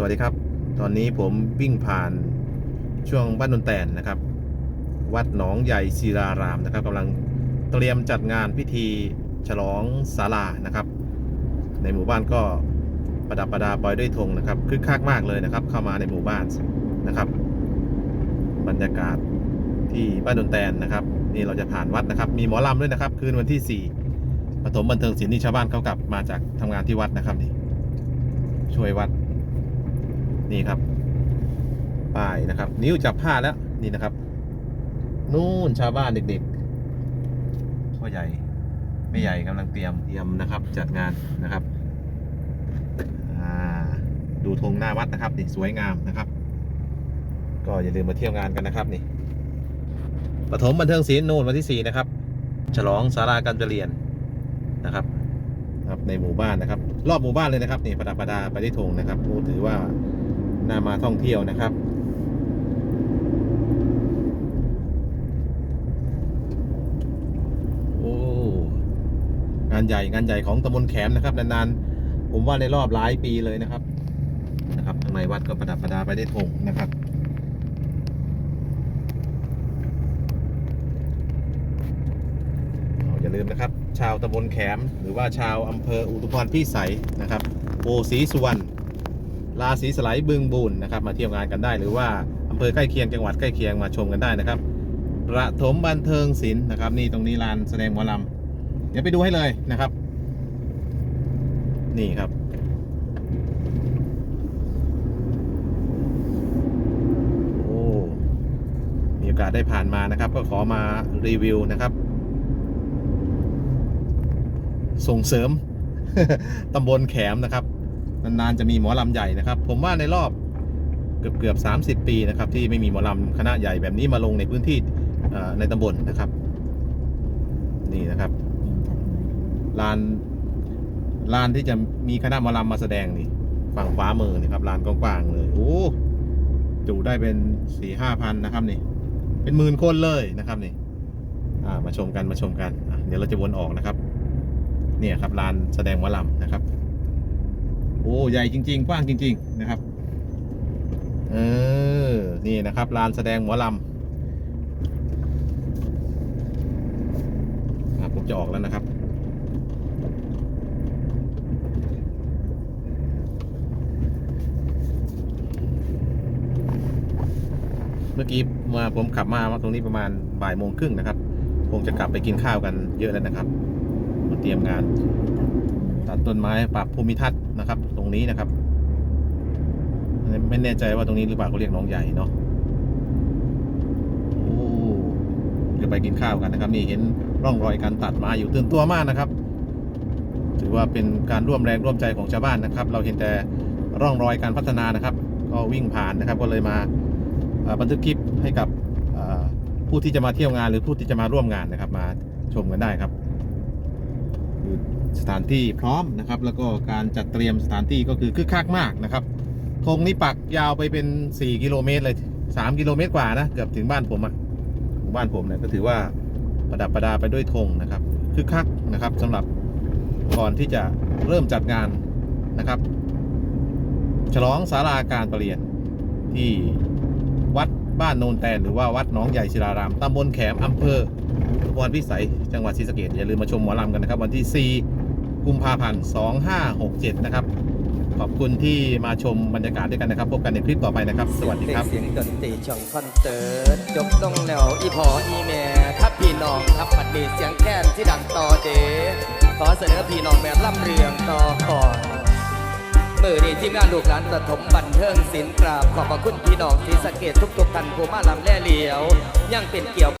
สวัสดีครับ ตอนนี้ผมวิ่งผ่านช่วงบ้านนนแตนนะครับ วัดหนองใหญ่ศิรารามนะครับกำลังเตรียมจัดงานพิธีฉลองศาลานะครับ ในหมู่บ้านก็ประดับประดาปล่อยด้วยธงนะครับคึกคักมากเลยนะครับ เข้ามาในหมู่บ้านนะครับ บรรยากาศที่บ้านนนแตนนะครับ นี่เราจะผ่านวัดนะครับ มีหมอลำด้วยนะครับ คืนวันที่ 4ปฐมบันเทิงศิลป์นี่ชาวบ้านเขากลับมาจากทำงานที่วัดนะครับนี่ช่วยวัด นี่ครับ ป้ายนะครับ นิ้วจับผ้าแล้วนี่นะครับ นู่นชาวบ้านเด็กๆพ่อใหญ่ไม่ใหญ่กำลังเตรียมเตรียมนะครับ จัดงานนะครับดูธงหน้าวัดนะครับนี่สวยงามนะครับ ก็อย่าลืมมาเที่ยวงานกันนะครับนี่ปฐมบันเทิงศิลป์นู่นวันที่ 4 นะครับ ฉลองศาลาการเรียนนะครับครับในหมู่บ้านนะครับ รอบหมู่บ้านเลยนะครับนี่ประดับประดาไปที่ธงนะครับถือว่า น่ามาท่องเที่ยวนะครับ โอ้งานใหญ่งานใหญ่ของตำบลแขมนะครับนานๆผมว่าในรอบหลายปีเลยนะครับ นะครับทางในวัดก็ประดับประดาไปได้วยธงนะครับอย่าลืมนะครับ ชาวตำบลแขม หรือว่าชาวอำเภออุทุพรพิสัยนะครับโพศรีสุวรรณ ราศีสไลบึงบูนนะครับ มาเที่ยวงานกันได้หรือว่าอำเภอใกล้เคียงจังหวัดใกล้เคียงมาชมกันได้นะครับประถมบันเทิงศิลป์นะครับ นี่ตรงนี้ลานแสดงหมอลำเดี๋ยวไปดูให้เลยนะครับ นี่ครับโอ้มีโอกาสได้ผ่านมานะครับ ก็ขอมารีวิวนะครับ ส่งเสริมตำบลแขมนะครับ นานๆจะมีหมอลำใหญ่นะครับ ผมว่าในรอบเกือบเกือบๆ30 ปีนะครับ ที่ไม่มีหมอลำคณะใหญ่แบบนี้มาลงในพื้นที่ในตำบลนะครับ นี่นะครับลานลานที่จะมีคณะหมอลำมาแสดงนี่ฝั่งขวามือนี่ครับลานกว้างๆเลยโอ้จุได้เป็นสี่ห้าพันนะครับนี่ เป็นหมื่นคนเลยนะครับนี่มาชมกันมาชมกันเดี๋ยวเราจะวนออกนะครับ เนี่ยครับลานแสดงหมอลำนะครับ อ้ใหญ่จริง ๆ กว้างจริง ๆ นะครับ เออ นี่นะครับลานแสดงหมอลำอะผมจะออกแล้วนะครับ เมื่อกี้มาผมขับมามาตรงนี้ประมาณบ่ายโมงครึ่งนะครับ คงจะกลับไปกินข้าวกันเยอะแล้วนะครับ มาเตรียมงาน ตัดต้นไม้ปรับภูมิทัศน์นะครับ ตรงนี้นะครับ ไม่แน่ใจว่าตรงนี้หรือเปล่าเขาเรียกหน้องใหญ่เนาะโอ้เดี๋ยวไปกินข้าวกันนะครับ นี่เห็นร่องรอยการตัดไมาอยู่ตื่นตัวมากนะครับ ถือว่าเป็นการร่วมแรงร่วมใจของชาวบ้านนะครับ เราเห็นแต่ร่องรอยการพัฒนานะครับ ก็วิ่งผ่านนะครับ ก็เลยมาบันทึกคลิปให้กับผู้ที่จะมาเที่ยวงานหรือผู้ที่จะมาร่วมงานนะครับ มาชมกันได้ครับ คือสถานที่พร้อมนะครับ แล้วก็การจัดเตรียมสถานที่ก็คือคึกคักมากนะครับธงนี้ปักยาวไปเป็น 4 กิโลเมตรเลย 3 กิโลเมตรกว่านะ เกือบถึงบ้านผมอะบ้านผมเนี่ยก็ถือว่าประดับประดาไปด้วยธงนะครับคึกคักนะครับสำหรับก่อนที่จะเริ่มจัดงานนะครับ ฉลองศาลาการประเรียนที่วัดบ้านโนนแตนหรือว่าวัดหนองใหญ่ศิรารามตำบลแขมอำเภอ อุบลพิสัยจังหวัดศรีสะเกษอย่าลืมมาชมหมอลำกันนะครับ วันที่ 4 กุมภาพันธ์ 2567 นะครับ ขอบคุณที่มาชมบรรยากาศด้วยกันนะครับ พบกันในคลิปต่อไปนะครับ สวัสดีครับ เสียงดนตรีช่องคอนเสิร์ตจบลงแล้วอีพออีแม่ทับพี่น้องทับปัดดีเสียงแค้นที่ดังต่อเดขอเสนอพี่น้องแบบล่ำเรืองต่อก่อนมือนี้ทีมงานลูกหลานประถมบันเทิงศิลป์กราบขอบพระคุณพี่น้องที่สะเกตทุกๆท่านผู้มาลำแล่เหลียว ยังเป็นเกี่ยว